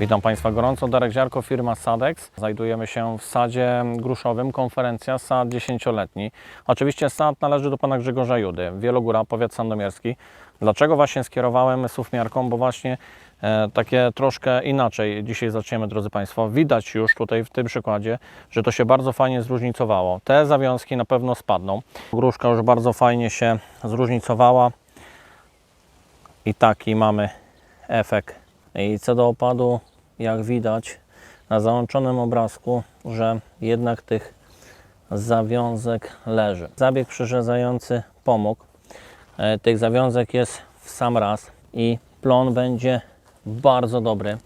Witam Państwa gorąco, Darek Ziarko, firma Sadex. Znajdujemy się w sadzie gruszowym, konferencja sad 10-letni. Oczywiście sad należy do Pana Grzegorza Judy, Wielogóra, powiat sandomierski. Dlaczego właśnie skierowałem suwmiarką? Bo właśnie e, takie troszkę inaczej dzisiaj zaczniemy, drodzy Państwo. Widać już tutaj w tym przykładzie, że to się bardzo fajnie zróżnicowało. Te zawiązki na pewno spadną. Gruszka już bardzo fajnie się zróżnicowała i taki mamy efekt. I co do opadu, jak widać na załączonym obrazku, że jednak tych zawiązek leży. Zabieg przyrzezający pomógł. E, Tych zawiązek jest w sam raz i plon będzie bardzo dobry.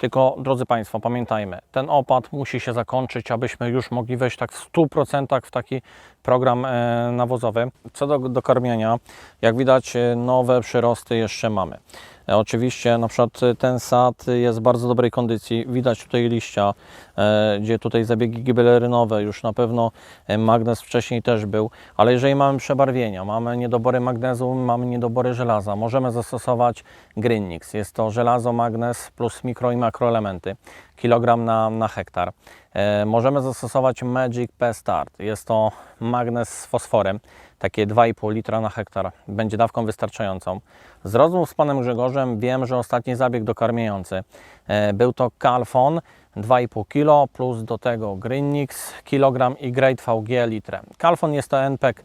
Tylko, drodzy Państwo, pamiętajmy, ten opad musi się zakończyć, abyśmy już mogli wejść tak w 100% w taki program e, nawozowy. Co do dokarmienia, jak widać, e, nowe przyrosty jeszcze mamy. E, Oczywiście na przykład ten sad jest w bardzo dobrej kondycji. Widać tutaj liścia, gdzie tutaj zabiegi gibelerynowe, już na pewno magnez wcześniej też był, ale jeżeli mamy przebarwienia, mamy niedobory magnezu, mamy niedobory żelaza, możemy zastosować Greenix. Jest to żelazo, magnez plus mikro i makroelementy, kilogram na, na hektar. E, możemy zastosować Magic P Start. Jest to magnez z fosforem, takie 2,5 litra na hektar. Będzie dawką wystarczającą. Z rozmów z panem Grzegorzem wiem, że ostatni zabieg dokarmiający e, był to Calfon 2,5 kg plus do tego Greenix kilogram i Great VG litrę. Calfon jest to NPEC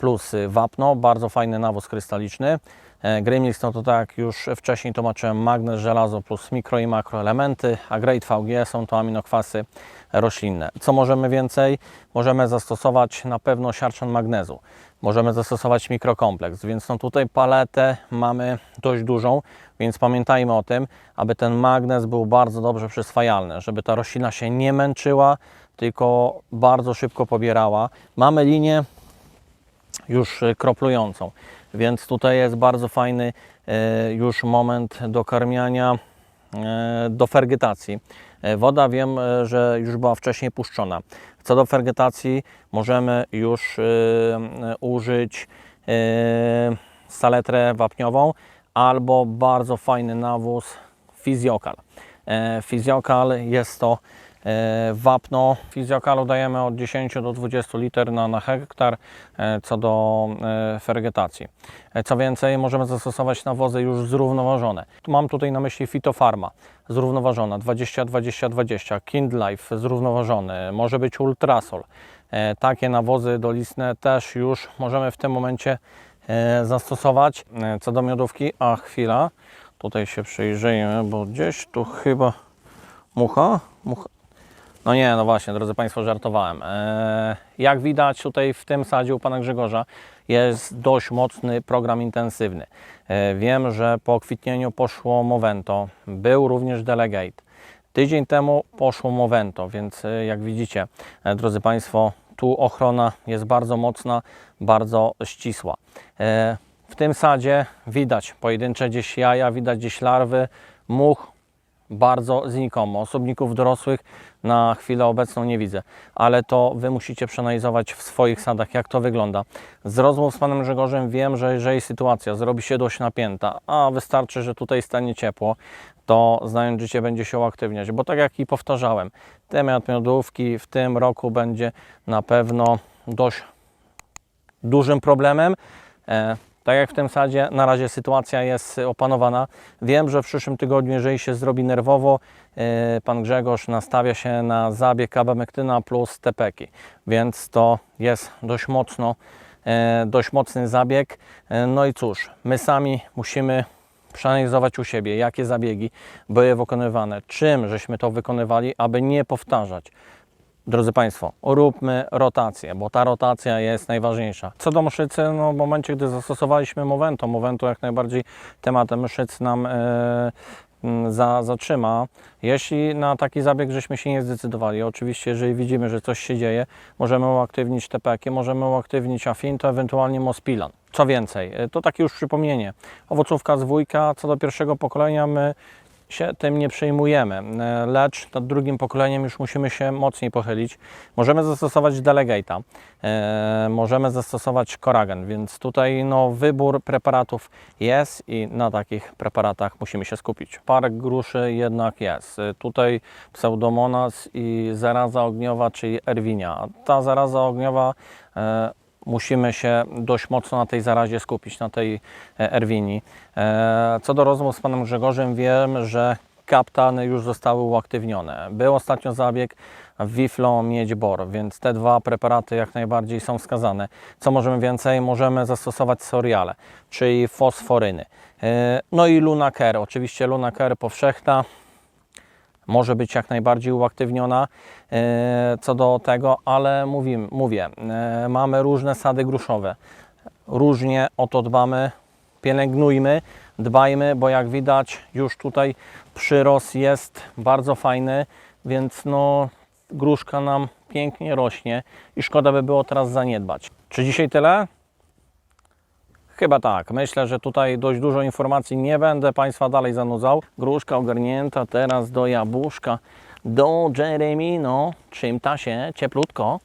plus wapno, bardzo fajny nawóz krystaliczny. E, Greenix no to tak już wcześniej tłumaczyłem, magnez, żelazo plus mikro i makroelementy, a Great VG są to aminokwasy roślinne. Co możemy więcej? Możemy zastosować na pewno siarczan magnezu. Możemy zastosować mikrokompleks, więc no tutaj paletę mamy dość dużą, więc pamiętajmy o tym, aby ten magnez był bardzo dobrze przyswajalny, żeby ta roślina się nie męczyła, tylko bardzo szybko pobierała. Mamy linię już y, kroplującą, więc tutaj jest bardzo fajny e, już moment dokarmiania e, do fergitacji. E, Woda wiem, e, że już była wcześniej puszczona. Co do fergitacji możemy już e, e, użyć e, saletrę wapniową albo bardzo fajny nawóz Fizjokal. E, Fizjokal jest to e, wapno. Fizjokalu dajemy od 10 do 20 liter na, na hektar e, co do e, fergitacji. E, Co więcej, możemy zastosować nawozy już zrównoważone. Mam tutaj na myśli Fitofarma, zrównoważona 20-20-20, Kindlife zrównoważony, może być Ultrasol. E, Takie nawozy dolistne też już możemy w tym momencie e, zastosować. E, Co do miodówki, a chwila, tutaj się przyjrzyjmy, bo gdzieś tu chyba mucha, mucha. No nie, no właśnie, drodzy Państwo, żartowałem. E, Jak widać tutaj w tym sadzie u Pana Grzegorza jest dość mocny program intensywny. E, Wiem, że po kwitnieniu poszło Movento, był również Delegate. Tydzień temu poszło Movento, więc e, jak widzicie, drodzy Państwo, tu ochrona jest bardzo mocna, bardzo ścisła. W tym sadzie widać pojedyncze gdzieś jaja, widać gdzieś larwy, much, bardzo znikomo. Osobników dorosłych na chwilę obecną nie widzę, ale to Wy musicie przeanalizować w swoich sadach, jak to wygląda. Z rozmów z Panem Grzegorzem wiem, że jeżeli sytuacja zrobi się dość napięta, a wystarczy, że tutaj stanie ciepło, to znając życie będzie się uaktywniać, bo tak jak i powtarzałem, temat miodówki w tym roku będzie na pewno dość dużym problemem. Tak jak w tym sadzie, na razie sytuacja jest opanowana. Wiem, że w przyszłym tygodniu, jeżeli się zrobi nerwowo, e, pan Grzegorz nastawia się na zabieg abamektyna plus tepeki, więc to jest dość mocno, e, dość mocny zabieg. E, No i cóż, my sami musimy przeanalizować u siebie, jakie zabiegi były wykonywane, czym żeśmy to wykonywali, aby nie powtarzać. Drodzy Państwo, róbmy rotację, bo ta rotacja jest najważniejsza. Co do mszycy, no w momencie, gdy zastosowaliśmy Movento, Movento jak najbardziej temat mszyc nam e, za, zatrzyma. Jeśli na taki zabieg żeśmy się nie zdecydowali, oczywiście jeżeli widzimy, że coś się dzieje, możemy uaktywnić TPK, możemy uaktywnić Afin, to ewentualnie Mospilan. Co więcej, e, to takie już przypomnienie, owocówka z wujka, co do pierwszego pokolenia my się tym nie przejmujemy, e, lecz nad drugim pokoleniem już musimy się mocniej pochylić. Możemy zastosować Delegate'a, e, możemy zastosować Coragen, więc tutaj no, wybór preparatów jest i na takich preparatach musimy się skupić. Park gruszy jednak jest. E, Tutaj Pseudomonas i zaraza ogniowa, czyli Erwinia. Ta zaraza ogniowa musimy się dość mocno na tej zarazie skupić, na tej e, Erwini. E, Co do rozmów z panem Grzegorzem, wiem, że kaptany już zostały uaktywnione. Był ostatnio zabieg Wiflo Miedź Bor, więc te dwa preparaty jak najbardziej są wskazane. Co możemy więcej? Możemy zastosować soriale, czyli fosforyny. E, No i Lunaker, oczywiście Lunaker powszechna, może być jak najbardziej uaktywniona e, co do tego, ale mówimy, mówię, e, mamy różne sady gruszowe. Różnie o to dbamy, pielęgnujmy, dbajmy, bo jak widać już tutaj przyrost jest bardzo fajny, więc no gruszka nam pięknie rośnie i szkoda by było teraz zaniedbać. Czy dzisiaj tyle? Chyba tak. Myślę, że tutaj dość dużo informacji nie będę Państwa dalej zanudzał. Gruszka ogarnięta teraz do jabłuszka, do Jeremy, no czym ta się cieplutko.